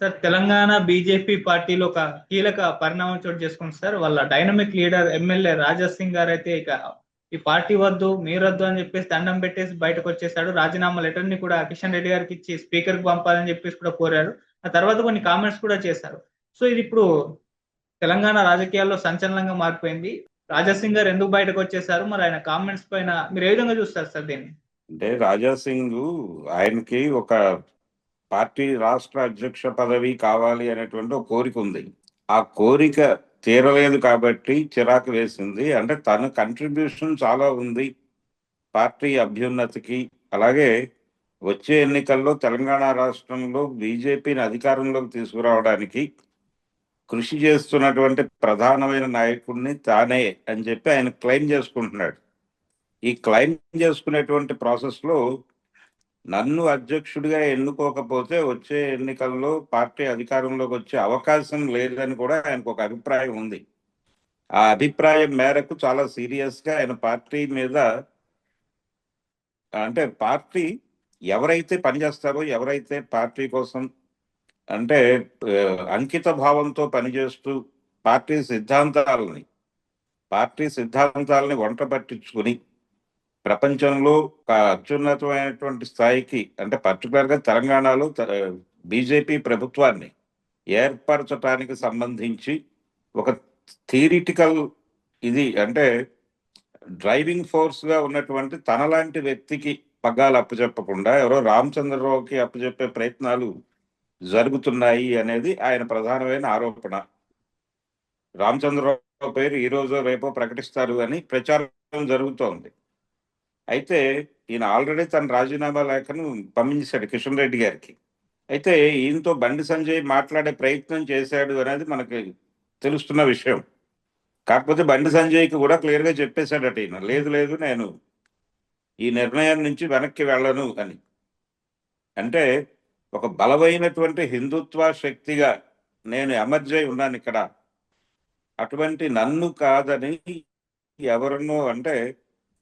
Sir Telangana BJP పార్టీలో ఒక కీలక పరిణామం చోటు చేసుకుంది సార్. వాళ్ళ dynamic leader MLA Raja Singh గారు అయితే ఇక ఈ పార్టీ వద్దు మీరొద్దు అని చెప్పేసి దండం పెట్టేసి బయటకు వచ్చేసాడు రాజీనామా లెటర్ని కూడా కిషన్ రెడ్డి గారికి ఇచ్చి స్పీకర్కి పంపాలని చెప్పేసి కూడా కోరారు. ఆ తర్వాత కొన్ని కామెంట్స్ కూడా చేశారు. సో ఇది ఇప్పుడు తెలంగాణ రాజకీయాల్లో సంచలనంగా మారిపోయింది. రాజా సింగ్ గారు ఎందుకు బయటకు వచ్చేసారు మరి ఆయన కామెంట్స్ పైన మీరు ఏ విధంగా చూస్తారు సార్ దీన్ని? అంటే రాజా సింగ్ ఆయనకి ఒక పార్టీ రాష్ట్ర అధ్యక్ష పదవి కావాలి అనేటువంటి ఒక కోరిక ఉంది. ఆ కోరిక తీరలేదు కాబట్టి చిరాకు వేసింది. అంటే తన కంట్రిబ్యూషన్ చాలా ఉంది పార్టీ అభ్యున్నతికి. అలాగే వచ్చే ఎన్నికల్లో తెలంగాణ రాష్ట్రంలో బీజేపీని అధికారంలోకి తీసుకురావడానికి కృషి చేస్తున్నటువంటి ప్రధానమైన నాయకుడిని తానే అని చెప్పి ఆయన క్లెయిమ్ చేసుకుంటున్నాడు. ఈ క్లెయిమ్ చేసుకునేటువంటి ప్రాసెస్లో నన్ను అధ్యక్షుడిగా ఎన్నుకోకపోతే వచ్చే ఎన్నికల్లో పార్టీ అధికారంలోకి వచ్చే అవకాశం లేదని కూడా ఆయనకు ఒక అభిప్రాయం ఉంది. ఆ అభిప్రాయం మేరకు చాలా సీరియస్గా ఆయన పార్టీ మీద అంటే పార్టీ ఎవరైతే పనిచేస్తారో ఎవరైతే పార్టీ కోసం అంటే అంకిత భావంతో పనిచేస్తూ పార్టీ సిద్ధాంతాలని పార్టీ సిద్ధాంతాలని వంట పట్టించుకుని ప్రపంచంలో ఒక అత్యున్నతమైనటువంటి స్థాయికి అంటే పర్టికులర్గా తెలంగాణలో బీజేపీ ప్రభుత్వాన్ని ఏర్పరచటానికి సంబంధించి ఒక థియరిటికల్ ఇది అంటే డ్రైవింగ్ ఫోర్స్గా ఉన్నటువంటి తనలాంటి వ్యక్తికి పగ్గాలు అప్పచెప్పకుండా ఎవరో రామచంద్రరావుకి అప్పచెప్పే ప్రయత్నాలు జరుగుతున్నాయి అనేది ఆయన ప్రధానమైన ఆరోపణ. రామచంద్రరావు పేరు ఈ రోజు రేపో ప్రకటిస్తారు అని ప్రచారం జరుగుతోంది. అయితే ఈయన ఆల్రెడీ తన రాజీనామా లేఖను పంపించాడు కిషన్ రెడ్డి గారికి. అయితే ఈయనతో బండి సంజయ్ మాట్లాడే ప్రయత్నం చేశాడు అనేది మనకి తెలుస్తున్న విషయం. కాకపోతే బండి సంజయ్కి కూడా క్లియర్గా చెప్పేశాడట ఈయన. లేదు లేదు నేను ఈ నిర్ణయం నుంచి వెనక్కి వెళ్ళను అని. అంటే ఒక బలమైనటువంటి హిందుత్వ శక్తిగా నేను ఎమర్జై ఉన్నాను ఇక్కడ. అటువంటి నన్ను కాదని ఎవరినో అంటే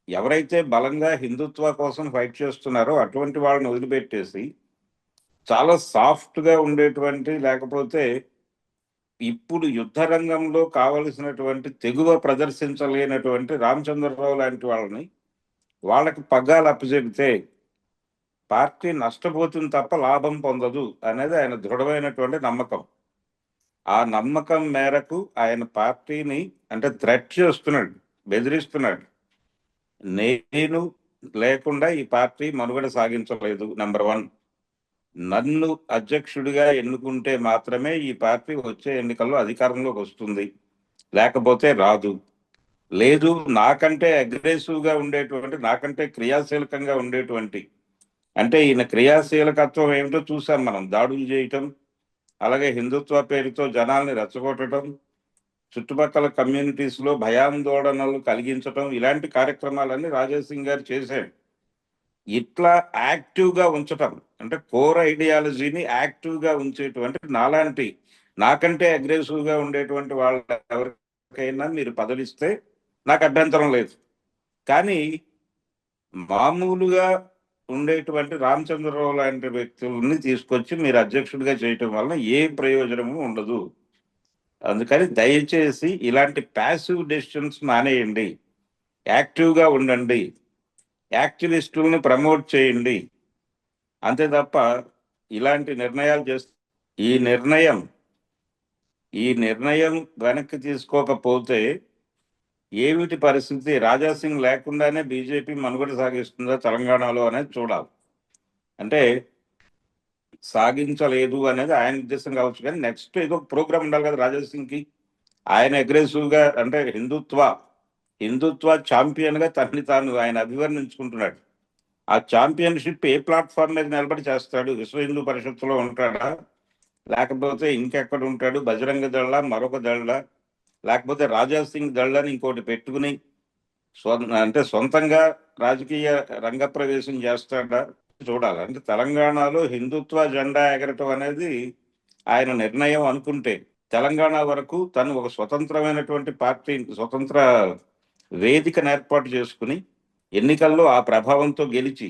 ఎవరైతే బలంగా హిందుత్వ కోసం ఫైట్ చేస్తున్నారో అటువంటి వాళ్ళని వదిలిపెట్టేసి చాలా సాఫ్ట్గా ఉండేటువంటి లేకపోతే ఇప్పుడు యుద్ధ రంగంలో కావలసినటువంటి తెగువ ప్రదర్శించలేనటువంటి రామచంద్రరావు లాంటి వాళ్ళని వాళ్ళకి పగ్గాలు అప్పచెబితే పార్టీ నష్టపోతుంది తప్ప లాభం పొందదు అనేది ఆయన దృఢమైనటువంటి నమ్మకం. ఆ నమ్మకం మేరకు ఆయన పార్టీని అంటే థ్రెట్ చేస్తున్నాడు బెదిరిస్తున్నాడు. నేను లేకుండా ఈ పార్టీ మనుగడ సాగించలేదు నెంబర్ వన్ నన్ను అధ్యక్షుడిగా ఎన్నుకుంటే మాత్రమే ఈ పార్టీ వచ్చే ఎన్నికల్లో అధికారంలోకి వస్తుంది. లేకపోతే రాదు. లేదు నాకంటే అగ్రెసివ్గా ఉండేటువంటి నాకంటే క్రియాశీలకంగా ఉండేటువంటి. అంటే ఈయన క్రియాశీలకత్వం ఏమిటో చూసాం మనం. దాడులు చేయటం అలాగే హిందుత్వ పేరుతో జనాల్ని రెచ్చగొట్టడం చుట్టుపక్కల కమ్యూనిటీస్లో భయాందోళనలు కలిగించడం ఇలాంటి కార్యక్రమాలన్నీ రాజేసింగ్ గారు చేశారు. ఇట్లా యాక్టివ్గా ఉంచటం అంటే కోర్ ఐడియాలజీని యాక్టివ్గా ఉంచేటువంటి నాలాంటి నాకంటే అగ్రెసివ్గా ఉండేటువంటి వాళ్ళ ఎవరికైనా మీరు పదవిస్తే నాకు అభ్యంతరం లేదు. కానీ మామూలుగా ఉండేటువంటి రామచంద్రరావు లాంటి వ్యక్తుల్ని తీసుకొచ్చి మీరు అధ్యక్షుడిగా చేయటం వలన ఏ ప్రయోజనము ఉండదు. అందుకని దయచేసి ఇలాంటి ప్యాసివ్ డెసిషన్స్ మానేయండి. యాక్టివ్గా ఉండండి. యాక్టివిస్టుల్ని ప్రమోట్ చేయండి. అంతే తప్ప ఇలాంటి నిర్ణయాలు చేస్తే ఈ నిర్ణయం ఈ నిర్ణయం వెనక్కి తీసుకోకపోతే ఏమిటి పరిస్థితి? రాజాసింగ్ లేకుండానే బీజేపీ మనుగడ సాగిస్తుందా తెలంగాణలో అనేది చూడాలి. అంటే సాగించలేదు అనేది ఆయన ఉద్దేశం కావచ్చు. కానీ నెక్స్ట్ ఏదో ప్రోగ్రామ్ ఉండాలి కదా రాజాసింగ్ సింగ్కి. ఆయన అగ్రెసివ్గా అంటే హిందుత్వ హిందుత్వ ఛాంపియన్గా తనని తాను ఆయన అభివర్ణించుకుంటున్నాడు. ఆ ఛాంపియన్షిప్ ఏ ప్లాట్ఫామ్ మీద నిలబడి చేస్తాడు? విశ్వ హిందూ పరిషత్తులో ఉంటాడా? లేకపోతే ఇంకెక్కడ ఉంటాడు? బజరంగ దళ మరొక దళ లేకపోతే రాజా సింగ్ దళ్ళని ఇంకోటి పెట్టుకుని అంటే సొంతంగా రాజకీయ రంగ ప్రవేశం చేస్తాడా? చూడాలి. అంటే తెలంగాణలో హిందుత్వ జెండా ఎగరటం అనేది ఆయన నిర్ణయం అనుకుంటే తెలంగాణ వరకు తను ఒక స్వతంత్రమైనటువంటి పార్టీ స్వతంత్ర వేదికను ఏర్పాటు చేసుకుని ఎన్నికల్లో ఆ ప్రభావంతో గెలిచి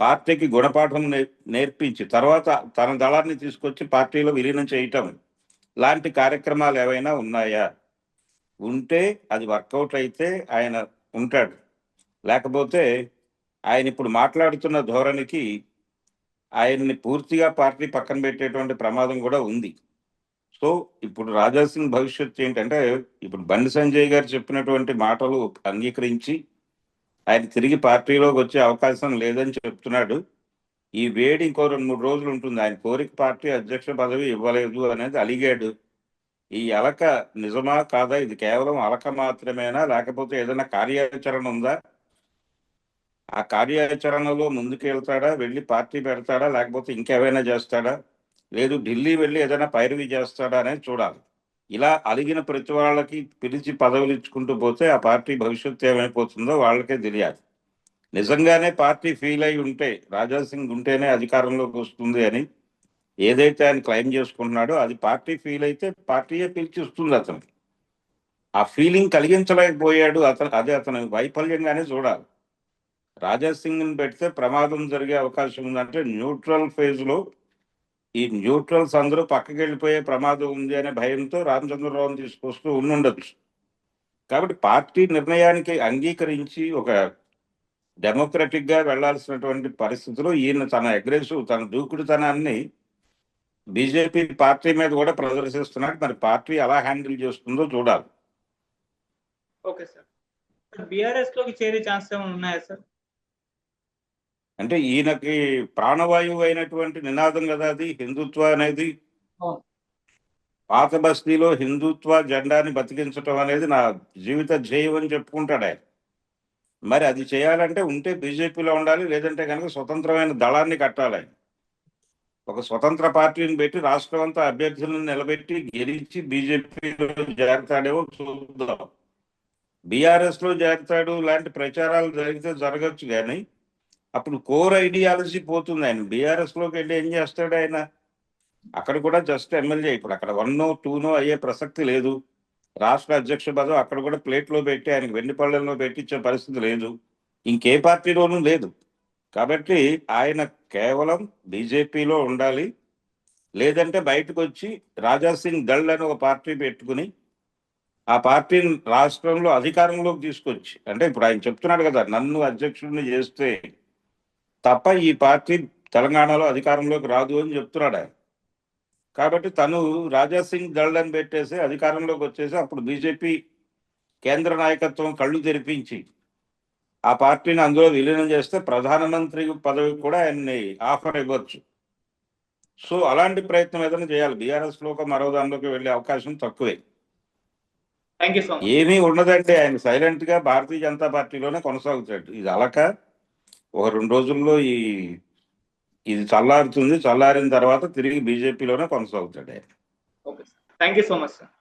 పార్టీకి గుణపాఠం నేర్పించి తర్వాత తన దళాన్ని తీసుకొచ్చి పార్టీలో విలీనం చేయటం లాంటి కార్యక్రమాలు ఏవైనా ఉన్నాయా? ఉంటే అది వర్కౌట్ అయితే ఆయన ఉంటాడు. లేకపోతే ఆయన ఇప్పుడు మాట్లాడుతున్న ధోరణికి ఆయన్ని పూర్తిగా పార్టీ పక్కన పెట్టేటువంటి ప్రమాదం కూడా ఉంది. సో ఇప్పుడు రాజాసింగ్ భవిష్యత్తు ఏంటంటే ఇప్పుడు బండి సంజయ్ గారు చెప్పినటువంటి మాటలు అంగీకరించి ఆయన తిరిగి పార్టీలోకి వచ్చే అవకాశం లేదని చెప్తున్నాడు. ఈ వేడి ఇంకో రెండు మూడు రోజులు ఉంటుంది. ఆయన కోరిక పార్టీ అధ్యక్ష పదవి ఇవ్వలేదు అనేది అలిగాడు. ఈ అలక నిజమా కాదా? ఇది కేవలం అలక మాత్రమేనా? లేకపోతే ఏదైనా కార్యాచరణ ఉందా? ఆ కార్యాచరణలో ముందుకెళ్తాడా? వెళ్ళి పార్టీ పెడతాడా? లేకపోతే ఇంకేమైనా చేస్తాడా? లేదు ఢిల్లీ వెళ్ళి ఏదైనా పైరవి చేస్తాడా అనేది చూడాలి. ఇలా అలిగిన ప్రతి వాళ్ళకి పిలిచి పదవులు ఇచ్చుకుంటూ పోతే ఆ పార్టీ భవిష్యత్తు ఏమైపోతుందో వాళ్ళకే తెలియాలి. నిజంగానే పార్టీ ఫీల్ అయి ఉంటే రాజాసింగ్ ఉంటేనే అధికారంలోకి వస్తుంది అని ఏదైతే ఆయన క్లెయిమ్ చేసుకుంటున్నాడో అది పార్టీ ఫీల్ అయితే పార్టీయే పిలిచి వస్తుంది అతనికి ఆ ఫీలింగ్ కలిగించలేకపోయాడు అతను అదే అతను వైఫల్యంగానే చూడాలి. రాజా సింగ్ని పెడితే ప్రమాదం జరిగే అవకాశం ఉందంటే న్యూట్రల్ ఫేజ్లో ఈ న్యూట్రల్స్ అందరూ పక్కకి వెళ్ళిపోయే ప్రమాదం ఉంది అనే భయంతో రామచంద్రరావుని తీసుకొస్తూ ఉండుండొచ్చు. కాబట్టి పార్టీ నిర్ణయానికి అంగీకరించి ఒక డెమోక్రటిక్గా వెళ్ళాల్సినటువంటి పరిస్థితిలో ఈయన తన అగ్రెసివ్ తన దూకుడుతనాన్ని బీజేపీ పార్టీ మీద కూడా ప్రదర్శిస్తున్నాడు. మరి పార్టీ ఎలా హ్యాండిల్ చేస్తుందో చూడాలి. Okay sir. బీఆర్ఎస్లోకి చేరే ఛాన్స్ ఏమైనా ఉన్నాయా సార్? అంటే ఈయనకి ప్రాణవాయువు అయినటువంటి నినాదం కదా అది హిందుత్వ అనేది. పాత బస్తీలో హిందుత్వ జెండాని బతికించటం అనేది నా జీవిత ధ్యేయం అని చెప్పుకుంటాడు ఆయన. మరి అది చేయాలంటే ఉంటే బీజేపీలో ఉండాలి లేదంటే కనుక స్వతంత్రమైన దళాన్ని కట్టాలి ఆయన. ఒక స్వతంత్ర పార్టీని పెట్టి రాష్ట్రం అంతా అభ్యర్థులను నిలబెట్టి గెలిచి బీజేపీలో చేరతాడేమో చూద్దాం. బీఆర్ఎస్లో చేరతాడు లాంటి ప్రచారాలు జరిగితే జరగచ్చు కానీ అప్పుడు కోర్ ఐడియాలజీ పోతుంది. ఆయన బీఆర్ఎస్లోకి వెళ్ళి ఏం చేస్తాడు ఆయన? అక్కడ కూడా జస్ట్ ఎమ్మెల్యే ఇప్పుడు అక్కడ వన్నో టూనో అయ్యే ప్రసక్తి లేదు. రాష్ట్ర అధ్యక్ష పదం అక్కడ కూడా ప్లేట్లో పెట్టి ఆయనకి వెండి పెట్టించే పరిస్థితి లేదు. ఇంకే పార్టీలోనూ లేదు. కాబట్టి ఆయన కేవలం బీజేపీలో ఉండాలి. లేదంటే బయటకు వచ్చి రాజాసింగ్ దళ్ అని ఒక పార్టీ పెట్టుకుని ఆ పార్టీని రాష్ట్రంలో అధికారంలోకి తీసుకొచ్చి అంటే ఇప్పుడు ఆయన చెప్తున్నాడు కదా నన్ను అధ్యక్షుడిని చేస్తే తప్ప ఈ పార్టీ తెలంగాణలో అధికారంలోకి రాదు అని చెప్తున్నాడు ఆయన. కాబట్టి తను రాజాసింగ్ దళ్ అని పెట్టేసి అధికారంలోకి వచ్చేసి అప్పుడు బీజేపీ కేంద్ర నాయకత్వం కళ్ళు తెరిపించి ఆ పార్టీని అందులో విలీనం చేస్తే ప్రధానమంత్రి పదవి కూడా ఆయన్ని ఆఫర్ ఇవ్వచ్చు. సో అలాంటి ప్రయత్నం ఏదైనా చేయాలి. బీఆర్ఎస్లోకి మరో దానిలోకి వెళ్ళే అవకాశం తక్కువే. ఏమీ ఉండదంటే ఆయన సైలెంట్గా భారతీయ జనతా పార్టీలోనే కొనసాగుతాడు. ఇది అలక. ఒక రెండు రోజుల్లో ఈ ఇది చల్లారుతుంది. చల్లారిన తర్వాత తిరిగి బీజేపీలోనే కొనసాగుతాడు okay thank you so much sir.